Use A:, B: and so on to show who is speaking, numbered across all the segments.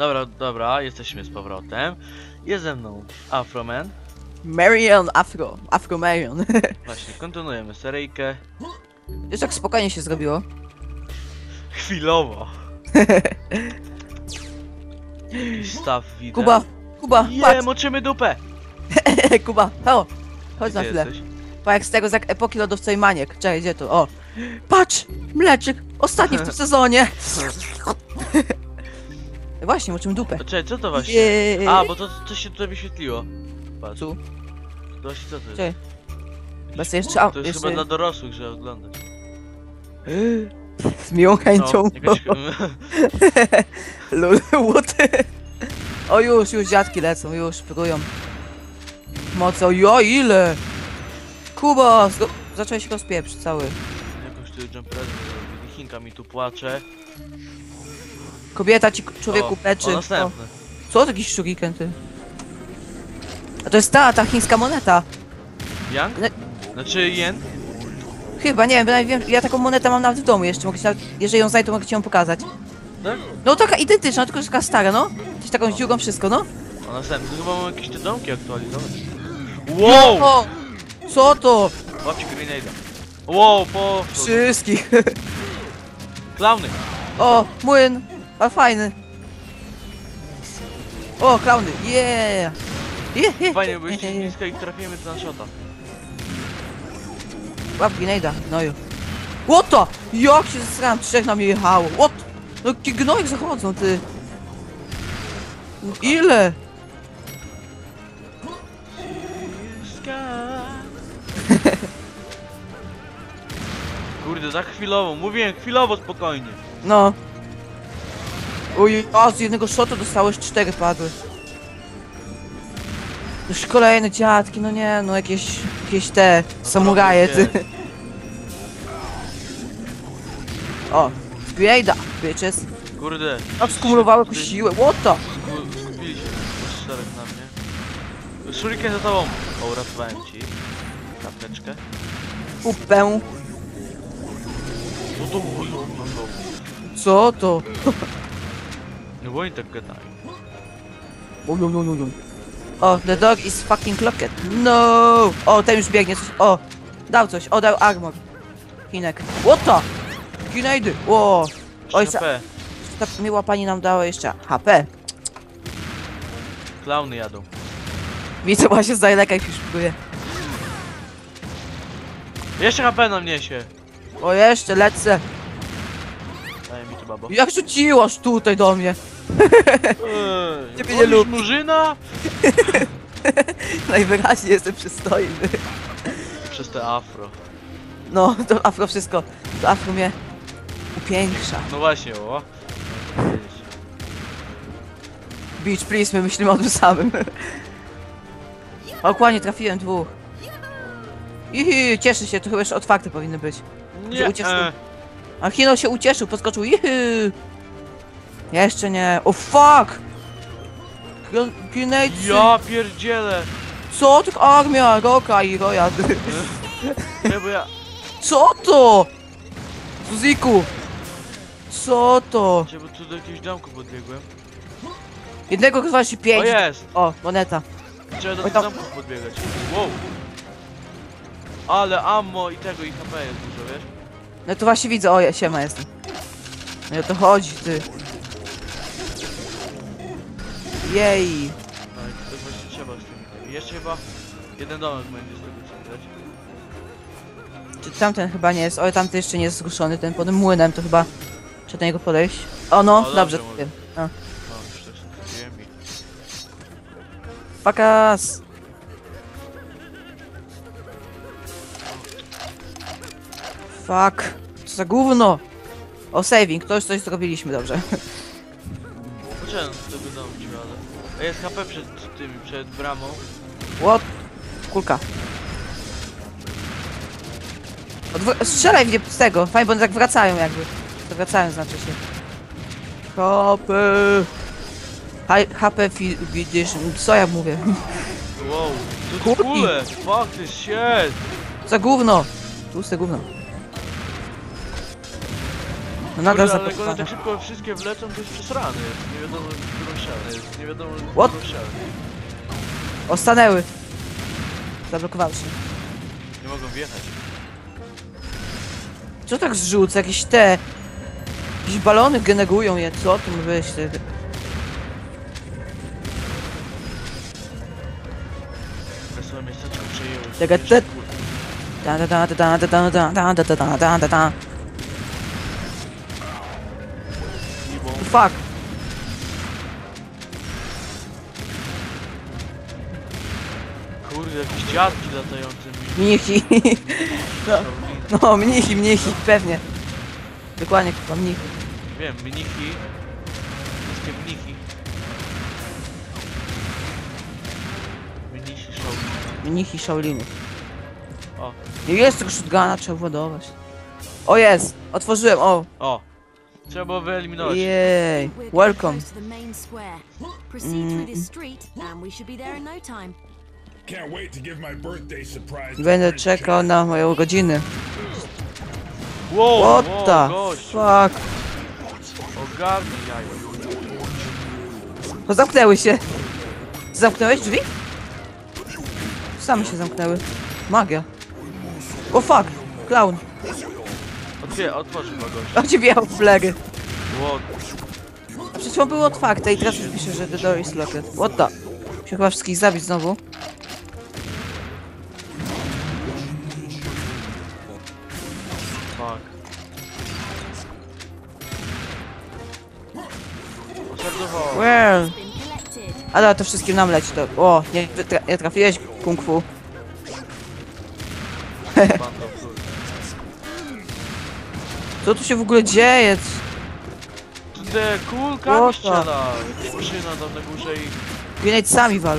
A: Dobra, dobra, jesteśmy z powrotem. Jest ze mną Afroman.
B: Marion Afro. Afro Marion.
A: Właśnie, kontynuujemy seryjkę.
B: Już tak spokojnie się zrobiło.
A: Chwilowo. Jakiś staw widzę.
B: Kuba, Kuba, patrz.
A: moczymy dupę!
B: Kuba, o, chodź na
A: Gdzie
B: chwilę.
A: jesteś?
B: Pa jak z tego z jak epoki lodowcowej maniek. Czekaj, gdzie to? O. Patrz! Mleczyk! Ostatni w tym sezonie! Właśnie, moczymy dupę.
A: Czekaj, co to właśnie?
B: Jej.
A: A, bo to, to się tutaj wyświetliło. Patrz.
B: Tu.
A: To właśnie co to jest?
B: Czekaj. Bez jeszcze... A,
A: To jest
B: jeszcze...
A: chyba dla dorosłych, że oglądać.
B: Z miłą chęcią.
A: No, jakaś...
B: Lul. O już, już dziadki lecą, już próbują. Mocą, jo ile? Kuba, zgo- zacząłeś rozpieprz cały.
A: Jakoś tu jump. Chinka mi tu płacze.
B: Kobieta ci człowieku
A: o,
B: peczy.
A: O, następny.
B: Co taki shuriken ty? A to jest ta, ta chińska moneta.
A: Yang?
B: Ne-
A: Znaczy jen?
B: Chyba, nie wiem, ja taką monetę mam nawet w domu jeszcze, mogę ci nawet, jeżeli ją znajdę, to mogę ci ją pokazać.
A: Tak?
B: No taka identyczna, tylko taka stara, no. Coś taką dziurą wszystko, no.
A: O, następny. Chyba mam jakieś te domki aktualizować. Wow!
B: O! Co to?
A: Łapcie grenada. Wow, po...
B: Wszystkich.
A: Klauny!
B: O, młyn, ale fajny. O, klauny, yeah. Yeah, yeah.
A: Fajnie, bo jeśli blisko ich trafimy, to na shota.
B: Łap grenada, no ju. What the? Jak się zesrałem, trzech na mnie jechało. What? No ci gnojek zachodzą, ty. Ile?
A: Kurde, tak chwilowo. Mówiłem, chwilowo, spokojnie.
B: No. Oj, a z jednego shotu dostałeś cztery padły. Już kolejne dziadki, no nie, no jakieś, jakieś te samuraje, ty. O, Grenada, bitches.
A: Kurde.
B: A skumulowały
A: Tutaj
B: siłę, what the?
A: sku- Skupili się czterech na mnie. Shuriken za tobą. O, uratowałem ci. Kapeczkę.
B: Upę.
A: To no, no.
B: Co to?
A: No tak gadają.
B: Oj, oj, oj, oj. O, the dog is fucking locked. No! O, ten już biegnie coś. O, dał coś. O, dał armor. Kinek. What the? Kinejdy. O, Oj,
A: Jeszcze
B: sa-
A: HP.
B: ta miła pani nam dała jeszcze HP.
A: Klauny jadą.
B: Widzę właśnie z daleka jak już próbuję.
A: Jeszcze HP nam niesie.
B: O, jeszcze lecę.
A: Daj mi tu babo.
B: Jak rzuciłaś tutaj do mnie?
A: Eee,
B: Ciebie nie lubię.
A: murzyna?
B: Najwyraźniej jestem przystojny.
A: Przez te afro.
B: No, to afro wszystko. To afro mnie upiększa.
A: No właśnie, o.
B: Beach, please, my myślimy o tym samym. Okłanie trafiłem dwóch. Ihi, cieszy się, to chyba jeszcze otwarte powinny być.
A: Nie,
B: ucieszył.
A: e,
B: A Hino się ucieszył, podskoczył. Ihi. Jeszcze nie. O fuck! Gren- Grenade.
A: ja pierdzielę.
B: Co? Tylko armia, roka i roja.
A: Nie, bo ja...
B: Co to? Zuziku! Co to?
A: Cię, bo tu do jakiegoś domku podbiegłem.
B: Jednego chyba się
A: O
B: pięć.
A: jest!
B: O, moneta.
A: Trzeba do tych domków podbiegać. Wow. Ale ammo i tego i HP jest dużo, wiesz?
B: No to właśnie widzę, o, ja siema jestem. No o to chodzi, ty. Jej.
A: No i to właśnie trzeba z tym. Jeszcze chyba jeden domek będzie z tego widać.
B: Czy tamten chyba nie jest? O, tamten jeszcze nie jest zruszony, ten pod tym młynem to chyba... Trzeba do niego podejść. O no,
A: O,
B: dobrze,
A: dobrze,
B: wiem.
A: No, wiem i...
B: Fuck us. Fuck. Co za gówno. O, saving, to już coś zrobiliśmy dobrze.
A: Poczekaj z tego ale... Jest HP przed tym, przed bramą.
B: What? Kulka. Odwr- strzelaj w nie z tego, fajnie, bo one tak wracają jakby. To wracają znaczy się. HP. Hi- HP widzisz, co ja mówię?
A: Wow, to
B: Kurki.
A: kule! Fuck this shit!
B: Za gówno. Tłuste gówno. No nadal
A: Kurde, ale jak one tak szybko wszystkie wlecą, to jest przesrane. Jest. Nie wiadomo, którą ścianę jest. Nie wiadomo,
B: What?
A: którą ścianę.
B: O, stanęły. Zablokowały się.
A: Nie mogą wjechać.
B: Co tak zrzuca? Jakieś te... Jakieś balony generują je, co tu mówiłeś ty?
A: Te swoje miasteczko przejęły.
B: Taka
A: Jeszcze,
B: te-
A: kurde.
B: Da da da da da da da da da da da da da da Fuck.
A: Kurde, jakieś dziadki latające mi.
B: Mnichi. No, no, mnichi, mnichi, pewnie. Dokładnie, chyba mnichi.
A: Wiem, mniki. Wszystkie mniki. Mnisi show.
B: Mnichi Shaolinu.
A: O,
B: Nie jest tego shotguna, trzeba władować. O jest! Otworzyłem, o!
A: o. Trzeba było wyeliminować.
B: Jej!
C: We're getting
B: Welcome.
C: close to the main square. Proceed through this street, and we should be there in no time.
D: Can't wait to give my birthday surprise. to
B: Będę
D: Prince
B: czekał na moje urodziny.
A: Wow,
B: What
A: wow,
B: the
A: gość.
B: fuck?
A: Ogarnij jajo.
B: To zamknęły się. Zamknąłeś drzwi? Same się zamknęły. Magia. O fuck! Clown.
A: Otwie, otworz chyba gość.
B: A ciebie miał flagę.
A: Wow,
B: A przed chwilą było otwarte i teraz już pisze, że the door is locked. What the? Muszę chyba wszystkich zabić znowu.
A: fuck.
B: Well.
C: Collected.
B: Ale to wszystkim nam leci to. O, nie, nie trafiłeś kung fu. Co tu się w ogóle dzieje?
A: Te kulkami
B: What the-
A: strzela. Maszyna tam na górze i...
B: Grenade sami wal.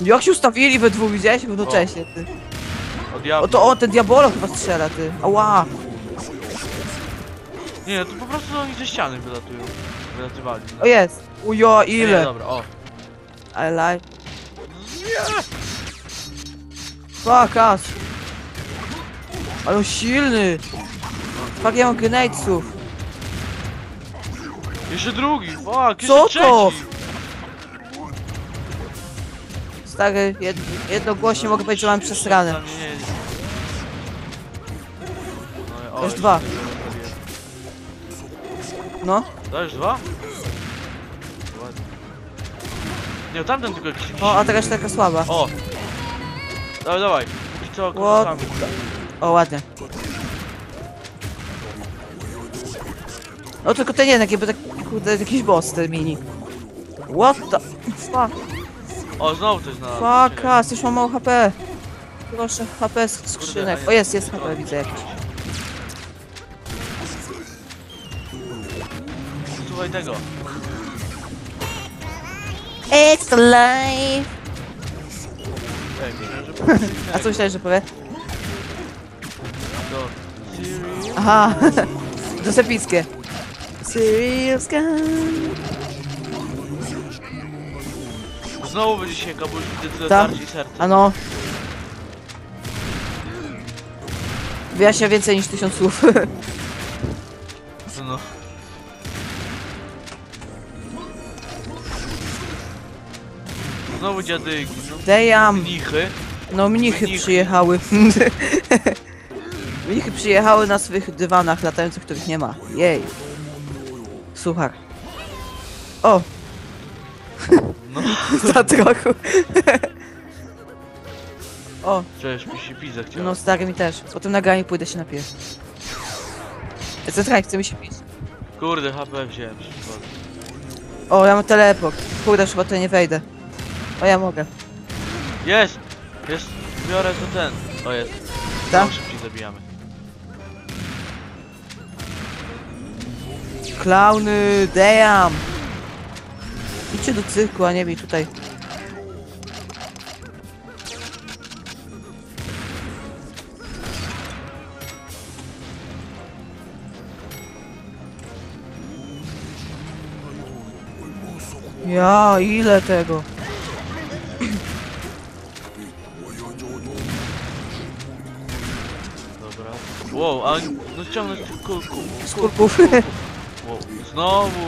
B: Jak się ustawili we dwóch, widziałeś? Równocześnie, ty.
A: O diablo.
B: O to on, ten diabolo chyba strzela, ty. Ała.
A: Nie, to po prostu oni ze ściany wylatują. Wylatywali.
B: O jest. Ujo,
A: Nie,
B: ile?
A: dobra, o.
B: I like. Fuck us. Ale on silny. Fuck, ja mam grenadesów.
A: Jeszcze drugi, fuck, jeszcze
B: Co
A: trzeci.
B: to? Stary, jed jednogłośnie mogę powiedzieć, że mam przesrane.
A: Nie. No, o,
B: Też dwa. No.
A: Dajesz dwa? Ładnie. Nie, tamten tylko jakiś...
B: O, a teraz taka słaba.
A: O! Dawaj, dawaj. Co,
B: What
A: korzystamy.
B: O, ładnie. No tylko ten jeden, jakby tak, kurde, jakiś boss, ten mini. What the fuck?
A: O, znowu coś znalazłem.
B: Fuck us, już mam mało HP. Proszę, HP z skrzynek. O, jest, jest HP, widzę jakiś.
A: Słuchaj tego.
B: It's
A: że...
B: A co myślałeś, że powie? Aha, to sepickie. Serious gun.
A: Znowu będzie się kabuś, gdy tyle
B: Tak.
A: tarci serca.
B: Ano. Wyjaśnia więcej niż tysiąc słów.
A: No. Znowu dziadyki, no.
B: Damn.
A: Mnichy.
B: No mnichy
A: Mnichy.
B: przyjechały. mnichy przyjechały na swych dywanach latających, których nie ma. Jej. Suchar. O,
A: No.
B: za trochę. o,
A: Cześć, mi się pizza chciała.
B: no stary mi też. Po tym nagraniu pójdę się napiję. Centralnie chce mi się pić.
A: Kurde, HP wziąłem.
B: O, ja mam teleport. Kurde, chyba tutaj nie wejdę. O, ja mogę.
A: Jest! Jest! Biorę to ten. O jest.
B: Tak?
A: No, szybciej zabijamy.
B: Klauny, damn! Idźcie do cyrku, a nie mi tutaj. Ja, ile tego?
A: Dobra. Wow, a no ściągnąć tych kulków.
B: Skurków.
A: Znowu.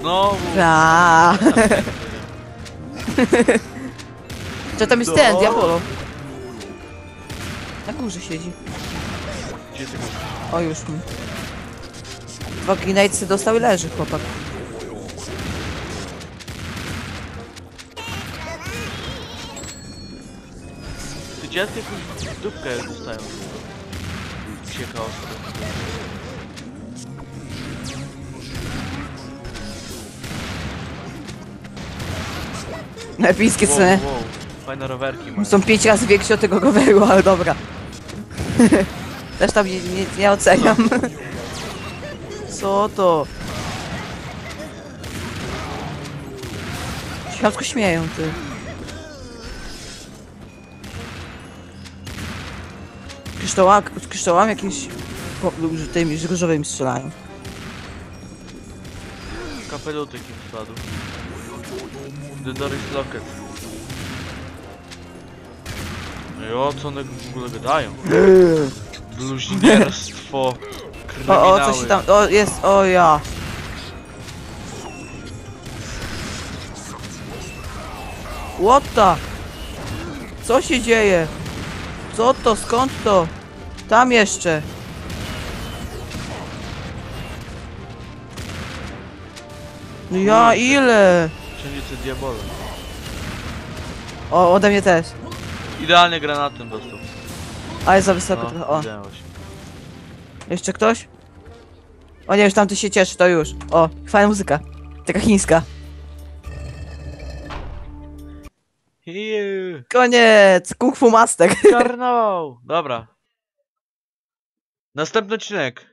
A: Znowu.
B: Aaa. Co tam jest ten,
A: No.
B: Diabolo? Na górze siedzi.
A: Gdzie ty
B: O, już mi. Dwa grenadesy dostał i leży chłopak.
A: Ty dziadki jakąś dupkę dostają. Psie
B: Epickie
A: Wow,
B: sceny.
A: wow. Fajne rowerki mają.
B: Są pięć razy większe od tego roweru, ale dobra. Też tam nie, nie, nie oceniam. Co to? Światło śmieją, ty. Kryształak, z kryształami jakimiś po- tymi z różowymi strzelają.
A: Kapelutek im spadł. The door is locked. No i o co one w ogóle gadają? Bluźnierstwo.
B: O, o, coś się tam, o, jest, o ja. What the? Co się dzieje? Co to, skąd to? Tam jeszcze. No ja ile?
A: Te diabole.
B: O, ode mnie też.
A: Idealnie granatem dostał.
B: Ale za wysoko
A: No,
B: trochę, o.
A: widziałem właśnie.
B: Jeszcze ktoś? O nie, już tamty się cieszy, to już. O, fajna muzyka. Taka chińska.
A: Hiu.
B: Koniec! Kung Fu Master.
A: Karnawał! Dobra. Następny odcinek.